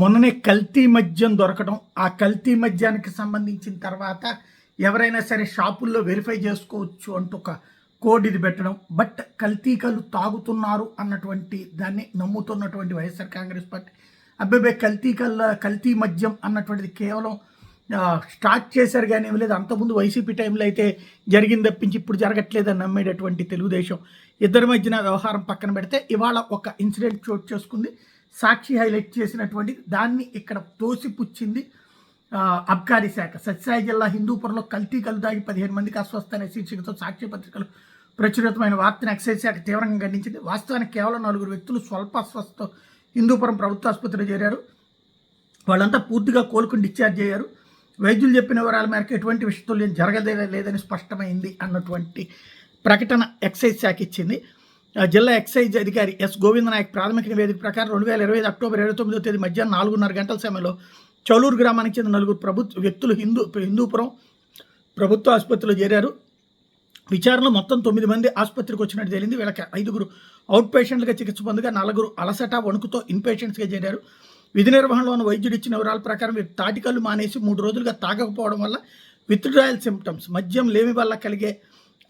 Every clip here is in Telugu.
మొన్ననే కల్తీ మద్యం దొరకడం ఆ కల్తీ మద్యానికి సంబంధించిన తర్వాత ఎవరైనా సరే షాపుల్లో వెరిఫై చేసుకోవచ్చు అంటూ ఒక కోడ్ ఇది పెట్టడం. బట్ కల్తీకలు తాగుతున్నారు అన్నటువంటి దాన్ని నమ్ముతున్నటువంటి వైఎస్ఆర్ కాంగ్రెస్ పార్టీ. అబ్బాయి కల్తీకల్ కల్తీ మద్యం అన్నటువంటిది కేవలం స్టార్ట్ చేశారు కానీ ఏం లేదు. అంతకుముందు వైసీపీ టైంలో అయితే జరిగింది తప్పించి ఇప్పుడు జరగట్లేదని నమ్మేటటువంటి తెలుగుదేశం. ఇద్దరి మధ్యన వ్యవహారం పక్కన పెడితే ఇవాళ ఒక ఇన్సిడెంట్ చోటు చేసుకుంది. సాక్షి హైలైట్ చేసినటువంటి దాన్ని ఇక్కడ తోసిపుచ్చింది అబ్కారీ శాఖ. సత్యసాయి జిల్లా హిందూపురంలో కల్తీ కలుదాగి పదిహేను మందికి అస్వస్థ అనే శీర్షికతో సాక్షి పత్రికలు ప్రచురితమైన వార్తను ఎక్సైజ్ శాఖ తీవ్రంగా ఖండించింది. వాస్తవానికి కేవలం నలుగురు వ్యక్తులు స్వల్ప అస్వస్థతో హిందూపురం ప్రభుత్వ ఆసుపత్రిలో చేరారు. వాళ్ళంతా పూర్తిగా కోలుకుని డిశ్చార్జ్ అయ్యారు. వైద్యులు చెప్పిన వివరాల మేరకు ఎటువంటి విషతుల్యం జరగదే లేదని స్పష్టమైంది అన్నటువంటి ప్రకటన ఎక్సైజ్ శాఖ ఇచ్చింది. జిల్లా ఎక్సైజ్ అధికారి ఎస్ గోవింద నాయక్ ప్రాథమిక నివేదిక ప్రకారం రెండు వేల ఇరవై ఐదు అక్టోబర్ ఇరవై తొమ్మిదో తేదీ మధ్యాహ్నం నాలుగున్నర గంటల సమయంలో చౌలూరు గ్రామానికి చెందిన నలుగురు ప్రభుత్వ వ్యక్తులు హిందూ హిందూపురం ప్రభుత్వ ఆసుపత్రిలో చేరారు. విచారణలో మొత్తం తొమ్మిది మంది ఆసుపత్రికి వచ్చినట్టు తేలింది. వీళ్ళకి ఐదుగురు అవుట్ పేషెంట్లుగా చికిత్స పొందగా నలుగురు అలసట వణుకుతో ఇన్పేషెంట్స్గా చేరారు. విధి నిర్వహణలో ఉన్న వైద్యుడు ఇచ్చిన వివరాల ప్రకారం వీరు తాటికల్లు మానేసి మూడు రోజులుగా తాగకపోవడం వల్ల విత్డ్రాయల్ సిమ్టమ్స్ మద్యం లేమి వల్ల కలిగే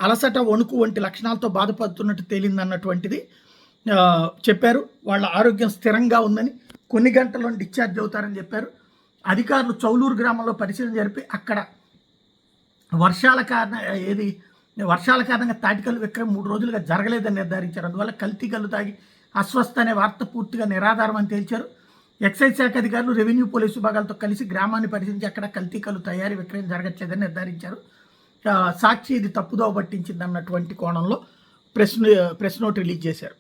అలసట వణుకు వంటి లక్షణాలతో బాధపడుతున్నట్టు తేలిందన్నటువంటిది చెప్పారు. వాళ్ళ ఆరోగ్యం స్థిరంగా ఉందని కొన్ని గంటల్లో డిశ్చార్జ్ అవుతారని చెప్పారు. అధికారులు చౌలూరు గ్రామంలో పరిశీలన జరిపి అక్కడ వర్షాల కారణ ఏది వర్షాల కారణంగా తాటికల్లు విక్రయం మూడు రోజులుగా జరగలేదని నిర్ధారించారు. అందువల్ల కల్తీ కళ్ళు తాగి అస్వస్థ అనే వార్త పూర్తిగా నిరాధారం అని తేల్చారు. ఎక్సైజ్ శాఖ అధికారులు రెవెన్యూ పోలీసు విభాగాలతో కలిసి గ్రామాన్ని పరిశీలించి అక్కడ కల్తీ కళ్ళు తయారీ విక్రయం జరగచ్చేదని నిర్ధారించారు. సాక్షి ఇది తప్పుదో పట్టించింది అన్నటువంటి కోణంలో ప్రెస్ ప్రెస్ నోట్ రిలీజ్ చేశారు.